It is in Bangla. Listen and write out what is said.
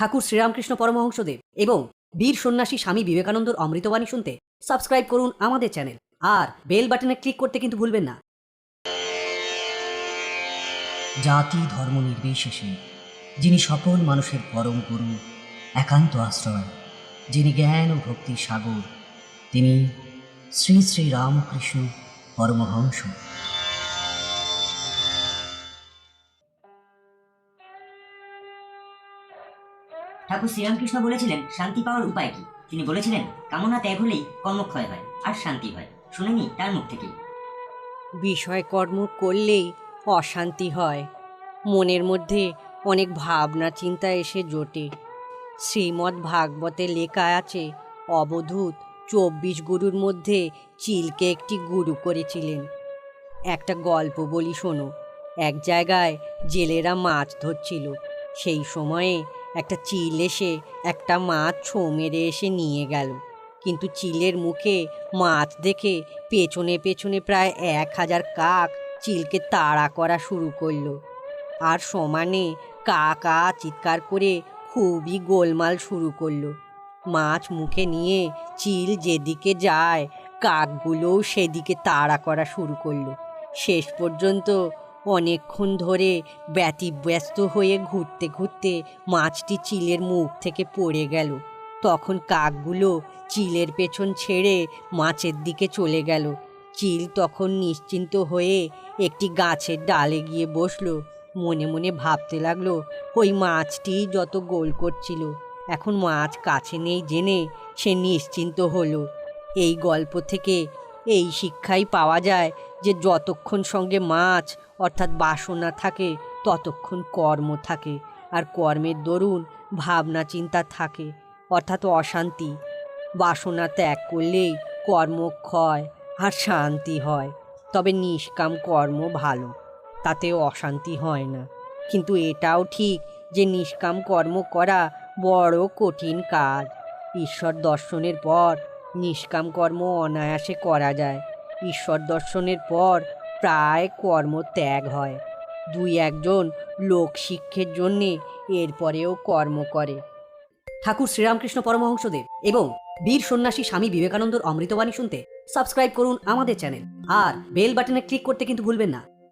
ঠাকুর শ্রীরামকৃষ্ণ পরমহংসদেব এবং বীর সন্ন্যাসী স্বামী বিবেকানন্দর অমৃতবাণী শুনতে সাবস্ক্রাইব করুন আমাদের চ্যানেল। আর বেল বাটনে ক্লিক করতে কিন্তু ভুলবেন না। জাতি ধর্ম নির্বিশেষে, যিনি সকল মানুষের পরম গুরু, একান্ত আশ্রয়, যিনি জ্ঞান ও ভক্তির সাগর, তিনি শ্রী শ্রী রামকৃষ্ণ পরমহংস। ঠাকুর শ্রীরামকৃষ্ণ বলেছিলেন, শান্তি পাওয়ার উপায় কি? তিনি বলেছিলেন, কামনা ত্যাগ হলেই কর্মক্ষয় হয়, আর শান্তি হয়। শুনেনি তার মুখ থেকেই বিষয় কর্ম করলেই অশান্তি হয়। মনের মধ্যে অনেক ভাবনা চিন্তা এসে জোটে। শ্রীমদ্ ভাগবতে লেখা আছে, অবধূত চব্বিশ গুরুর মধ্যে চিলকে একটি গুরু করেছিলেন। একটা গল্প বলি শোনো। এক জায়গায় জেলেরা মাছ ধরছিল। সেই সময়ে একটা চিল এসে একটা মাছ ছো মেরে এসে নিয়ে গেল। কিন্তু চিলের মুখে মাছ দেখে পেছনে পেছনে প্রায় এক হাজার কাক চিলকে তাড়া করা শুরু করল। আর সমানে কা কা চিৎকার করে খুবই গোলমাল শুরু করল। মাছ মুখে নিয়ে চিল যেদিকে যায়, কাকগুলোও সেদিকে তাড়া করা শুরু করল। শেষ পর্যন্ত অনেকক্ষণ ধরে ব্যতিব্যস্ত হয়ে ঘুরতে ঘুরতে মাছটি চিলের মুখ থেকে পড়ে গেল। তখন কাকগুলো চিলের পেছন ছেড়ে মাছের দিকে চলে গেল। চিল তখন নিশ্চিন্ত হয়ে একটি গাছের ডালে গিয়ে বসল। মনে মনে ভাবতে লাগল, ওই মাছটি যত গোল করছিল, এখন মাছ কাছে নেই জেনে সে নিশ্চিন্ত হলো। এই গল্প থেকে এই শিক্ষাই পাওয়া যায় যে যতক্ষণ সঙ্গে মাছ, অর্থাৎ বাসনা থাকে, ততক্ষণ কর্ম থাকে। আর কর্মের দরুন ভাবনা, চিন্তা থাকে, অর্থাৎ অশান্তি। বাসনা ত্যাগ করলেই কর্মক্ষয় আর শান্তি হয়। তবে নিষ্কাম কর্ম ভালো, তাতে অশান্তি হয় না। কিন্তু এটাও ঠিক যে নিষ্কাম কর্ম করা বড় কঠিন কাজ। ঈশ্বর দর্শনের পর নিষ্কাম কর্ম অনায়াসে করা যায়। ঈশ্বর দর্শনের পর প্রায় কর্ম ত্যাগ হয়। দুই একজন লোক শিক্ষের জন্যে এরপরেও কর্ম করে। ঠাকুর শ্রীরামকৃষ্ণ পরমহংসদেব এবং বীর সন্ন্যাসী স্বামী বিবেকানন্দর অমৃতবাণী শুনতে সাবস্ক্রাইব করুন আমাদের চ্যানেল। আর বেল বাটনে ক্লিক করতে কিন্তু ভুলবেন না।